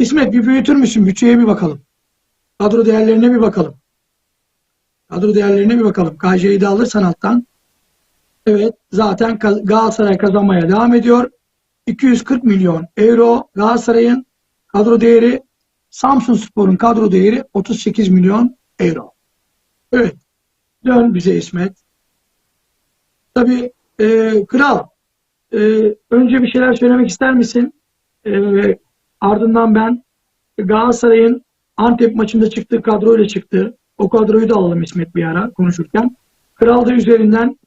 İsmet bir büyütür müsün? Bütçeye bir bakalım. Kadro değerlerine bir bakalım. Kadro değerlerine bir bakalım. KJ'yi de alırsan alttan. Evet. Zaten Galatasaray kazanmaya devam ediyor. 240 milyon euro Galatasaray'ın kadro değeri Samsun Spor'un kadro değeri 38 milyon euro. Evet. Dön bize İsmet. Tabii e, kral e, önce bir şeyler söylemek ister misin? E, ardından ben Galatasaray'ın Antep maçında çıktığı kadroyla çıktı. O kadroyu da alalım İsmet bir ara konuşurken. Kral da üzerinden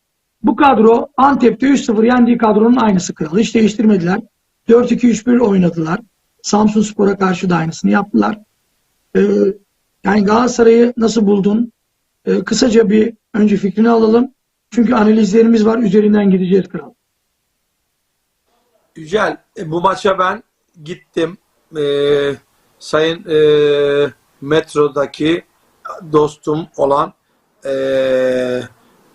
bu kadro Antep'te 3-0 yendiği kadronun aynısı kral. Hiç değiştirmediler. 4-2-3-1 oynadılar. Samsun Spor'a karşı da aynısını yaptılar. Ee, yani Galatasaray'ı nasıl buldun? Ee, kısaca bir önce fikrini alalım. Çünkü analizlerimiz var. Üzerinden gideceğiz kral. Yücel, e, bu maça ben gittim. Ee, sayın e, metrodaki dostum olan e,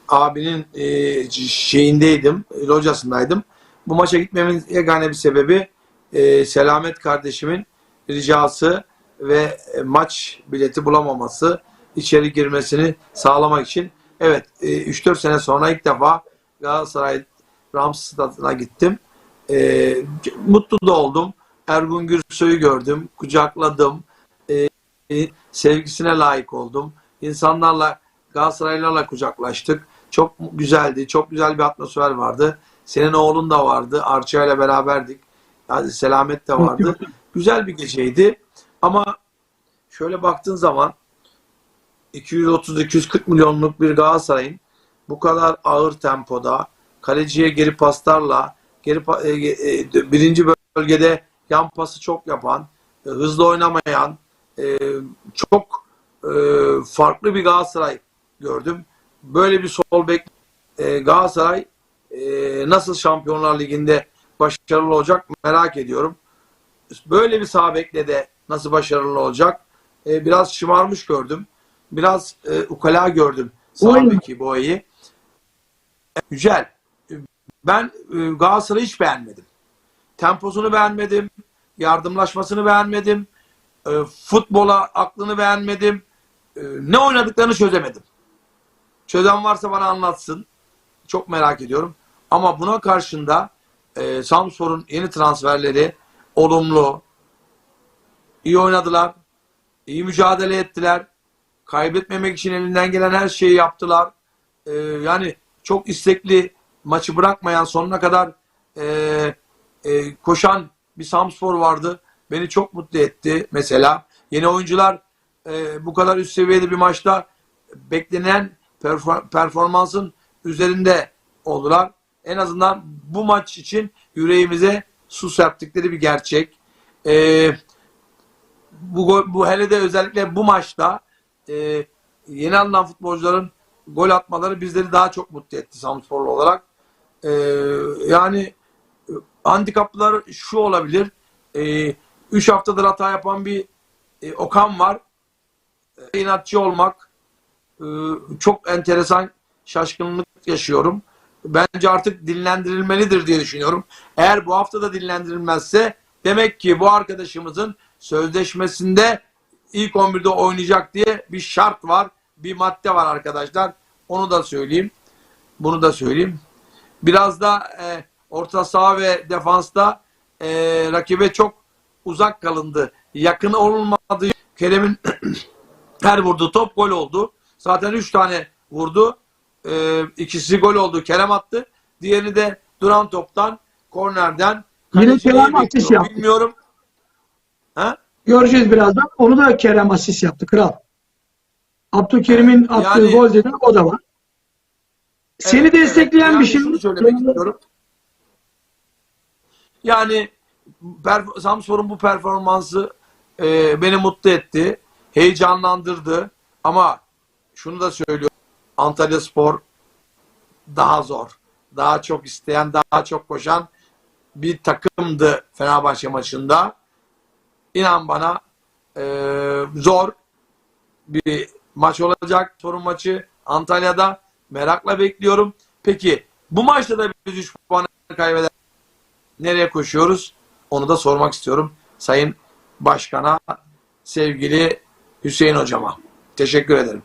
abinin e, şeyindeydim, locasındaydım. Bu maça gitmemin yegane bir sebebi e, Selamet kardeşimin ricası ve e, maç bileti bulamaması, içeri girmesini sağlamak için. Evet, e, 3-4 sene sonra ilk defa Galatasaray Rams Stadı'na gittim. E, mutlu da oldum. Ergun Gürsoy'u gördüm, kucakladım. E, e, sevgisine layık oldum. İnsanlarla, Galatasaraylılarla kucaklaştık. Çok güzeldi, çok güzel bir atmosfer vardı. Senin oğlun da vardı, Arça ile beraberdik. Yani Selamet de vardı. Güzel bir geceydi. Ama şöyle baktığın zaman 230-240 milyonluk bir Galatasaray'ın bu kadar ağır tempoda kaleciye geri paslarla geri pa- e, e, birinci bölgede yan pası çok yapan, e, hızlı oynamayan, e, çok e, farklı bir Galatasaray gördüm. Böyle bir sol bek e, Galatasaray e, nasıl Şampiyonlar Ligi'nde başarılı olacak merak ediyorum. Böyle bir sağ bekle de nasıl başarılı olacak? E, biraz şımarmış gördüm. Biraz e, ukala gördüm sağ beki Boğa'yı. Yücel, ben e, Galatasaray'ı hiç beğenmedim. Temposunu beğenmedim. Yardımlaşmasını beğenmedim. E, futbola aklını beğenmedim. E, ne oynadıklarını çözemedim. Çözen varsa bana anlatsın. Çok merak ediyorum. Ama buna karşında e, Samspor'un yeni transferleri olumlu. iyi oynadılar. iyi mücadele ettiler. Kaybetmemek için elinden gelen her şeyi yaptılar. E, yani çok istekli maçı bırakmayan sonuna kadar e, e, koşan bir Samspor vardı. Beni çok mutlu etti mesela. Yeni oyuncular e, bu kadar üst seviyede bir maçta beklenen perfor- performansın üzerinde oldular. En azından bu maç için yüreğimize su serptikleri bir gerçek. E, bu, bu hele de özellikle bu maçta e, yeni alınan futbolcuların gol atmaları bizleri daha çok mutlu etti Samsporlu olarak. E, yani handikaplar şu olabilir. E, üç haftadır hata yapan bir e, Okan var. E, inatçı olmak e, çok enteresan şaşkınlık yaşıyorum. Bence artık dinlendirilmelidir diye düşünüyorum. Eğer bu hafta da dinlendirilmezse demek ki bu arkadaşımızın sözleşmesinde ilk 11'de oynayacak diye bir şart var. Bir madde var arkadaşlar. Onu da söyleyeyim. Bunu da söyleyeyim. Biraz da e, orta saha ve defansta e, rakibe çok uzak kalındı. Yakın olmadığı Kerem'in her vurduğu top gol oldu. Zaten 3 tane vurdu. E, ikisi gol oldu. Kerem attı. Diğerini de duran toptan kornerden Yine Kerem asist yaptı. Bilmiyorum. Ha? Göreceğiz birazdan. Onu da Kerem asist yaptı kral. Abdülkerim'in attığı Yani- gol dedi o da var. Seni Evet, destekleyen evet. bir Yani şey. söylemek istiyorum. Yani Samspor'un bu performansı e, beni mutlu etti. Heyecanlandırdı. Ama şunu da söylüyorum. Antalya Spor daha zor. Daha çok isteyen, daha çok koşan bir takımdı Fenerbahçe maçında. İnan bana e, zor bir maç olacak. Sorun maçı Antalya'da. Merakla bekliyorum. Peki bu maçta da biz 3 puan kaybeder nereye koşuyoruz? Onu da sormak istiyorum Sayın Başkan'a, sevgili Hüseyin Hocama. Teşekkür ederim.